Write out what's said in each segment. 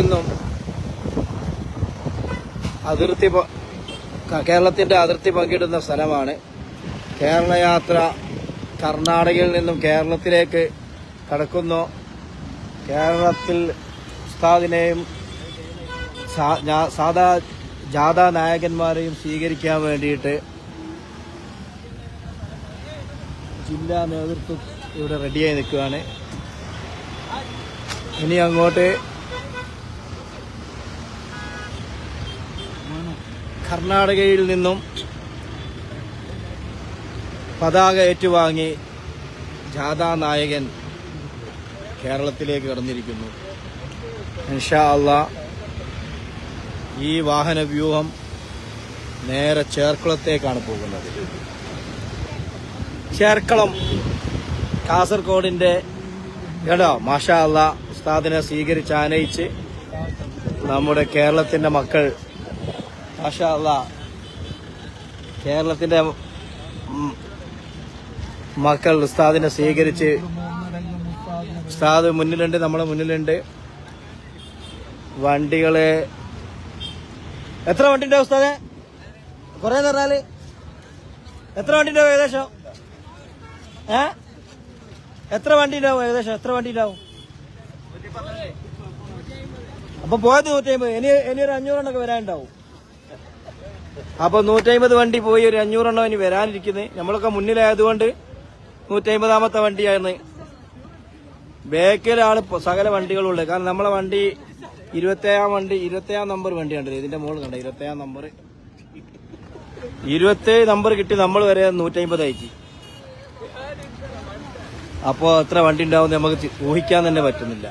നിന്നും അതിർത്തി കേരളത്തിന്റെ അതിർത്തി പങ്കിടുന്ന സ്ഥലമാണ്. കേരളയാത്ര കർണാടകയിൽ നിന്നും കേരളത്തിലേക്ക് കടക്കുന്നു. കേരളത്തിൽ ഉസ്താദിനെയും സാധാ ജാഥാ നായകന്മാരെയും സ്വീകരിക്കാൻ വേണ്ടിയിട്ട് ജില്ലാ നേതൃത്വം ഇവിടെ റെഡിയായി നിൽക്കുകയാണ്. ഇനി അങ്ങോട്ട് കർണാടകയിൽ നിന്നും പതാക ഏറ്റുവാങ്ങി ജാഥാ നായകൻ കേരളത്തിലേക്ക് കടന്നിരിക്കുന്നു. ഇൻഷാ അള്ളാ ഈ വാഹന വ്യൂഹം നേരെ ചേർക്കുളത്തേക്കാണ് പോകുന്നത്. ചേർക്കളം കാസർഗോഡിന്റെ കേട്ടോ മാഷാ അള്ളാ ഉസ്താദിനെ സ്വീകരിച്ച് ആനയിച്ച് നമ്മുടെ കേരളത്തിന്റെ മക്കൾ മാഷാ അള്ളാ കേരളത്തിന്റെ മക്കൾ ഉസ്താദിനെ സ്വീകരിച്ച് ഉസ്താദ് മുന്നിലുണ്ട് നമ്മളെ മുന്നിലുണ്ട്. വണ്ടികൾ എത്ര വണ്ടി ഉണ്ടാവും ഉസ്താദെ? കൊറേ പറഞ്ഞാൽ എത്ര വണ്ടി ഉണ്ടാവും ഏകദേശം? ഏ? എത്ര വണ്ടി ഉണ്ടാവും ഏകദേശം? എത്ര വണ്ടി ഉണ്ടാവും അപ്പൊ പോയത് നൂറ്റി അമ്പത് ഇനി ഇനി ഒരു അഞ്ഞൂറെണ്ണൊക്കെ വരാനുണ്ടാവും. അപ്പൊ നൂറ്റമ്പത് വണ്ടി പോയി ഒരു അഞ്ഞൂറെണ്ണം ഇനി വരാനിരിക്കുന്നത് നമ്മളൊക്കെ മുന്നിലായതുകൊണ്ട് നൂറ്റമ്പതാമത്തെ വണ്ടിയാണ് ബേക്കിലാണ് സകല വണ്ടികളുള്ളത് കാരണം നമ്മളെ വണ്ടി ഇരുപത്തേഴാം വണ്ടി ഇരുപത്തേഴാം നമ്പർ വണ്ടിയാണ് ഇതിന്റെ മുകളിൽ കണ്ട? ഇരുപത്തേഴാം നമ്പർ. ഇരുപത്തേഴ് നമ്പർ കിട്ടി നമ്മൾ വരെ നൂറ്റമ്പത് അയക്കി അപ്പോ എത്ര വണ്ടി ഉണ്ടാവും നമുക്ക് ഊഹിക്കാൻ തന്നെ പറ്റുന്നില്ല.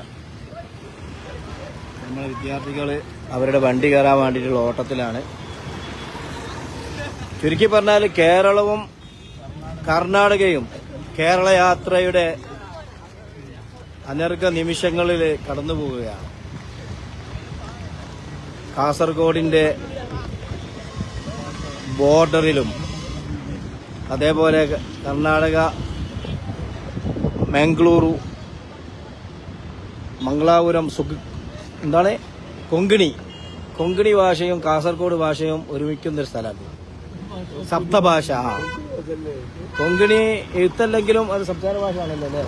നമ്മളെ വിദ്യാർത്ഥികൾ അവരുടെ വണ്ടി കയറാൻ വേണ്ടിയിട്ടുള്ള ഓട്ടത്തിലാണ്. ചുരുക്കി പറഞ്ഞാൽ കേരളവും കർണാടകയും കേരള യാത്രയുടെ അനർഘ നിമിഷങ്ങളിൽ കടന്നു പോവുകയാണ്. കാസർഗോഡിന്റെ ബോർഡറിലും അതേപോലെ കർണാടക മംഗളൂരു മംഗളാപുരം സുഖ എന്താണ്? കൊങ്കിണി. കൊങ്കിണി ഭാഷയും കാസർഗോഡ് ഭാഷയും ഒരുമിക്കുന്ന ഒരു സ്ഥലമാണ്. സപ്തഭാഷ. കൊങ്കിണി എഴുത്തല്ലെങ്കിലും അത് സംസാര ഭാഷ ആണല്ലോ അല്ലേ?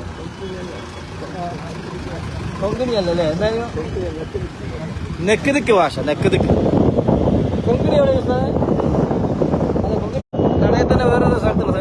കൊങ്കിണി അല്ലല്ലേ? എന്തായാലും നെക്കുതിക്ക് ഭാഷ നെക്കുതിക്ക്. കൊങ്കിണി എവിടെ? അല്ല, കൊങ്കിണി കടയിൽ തന്നെ വേറൊരു സ്ഥലത്തുള്ളത്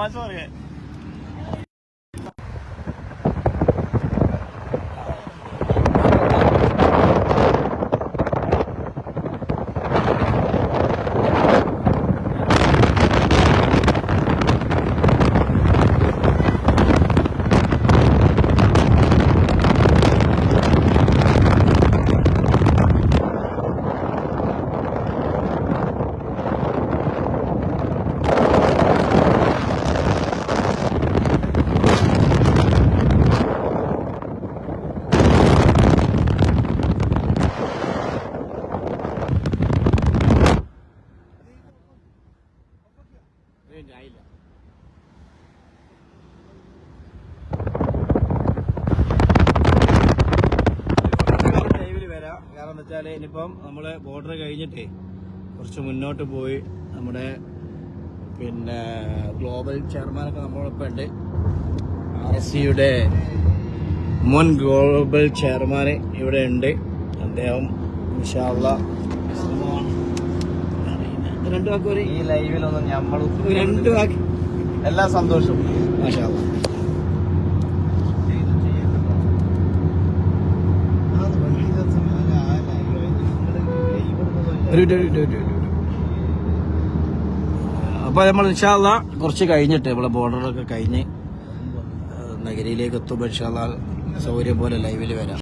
વાંચો રે വെച്ചാൽ ഇനിയിപ്പം നമ്മൾ ബോർഡർ കഴിഞ്ഞിട്ടേ കുറച്ച് മുന്നോട്ട് പോയി നമ്മുടെ പിന്നെ ഗ്ലോബൽ ചെയർമാനൊക്കെ നമ്മളോടൊപ്പം ഉണ്ട്. ആർ എസ് സിയുടെ മുൻ ഗ്ലോബൽ ചെയർമാൻ ഇവിടെ ഉണ്ട്. അദ്ദേഹം വിശാല രണ്ടു വാക്ക് ഒരു ഈ ലൈവിലൊന്നും നമ്മൾ രണ്ട് വാക്ക്. എല്ലാ സന്തോഷവും. മാഷാ അപ്പൊ നമ്മൾ ഇൻഷാല്ല കുറച്ച് കഴിഞ്ഞിട്ട് നമ്മളെ ബോർഡറൊക്കെ കഴിഞ്ഞ് നഗരിയിലേക്ക് എത്തുമ്പോൾ ഇൻഷാല്ല സൗകര്യം പോലെ ലൈവിൽ വരാം.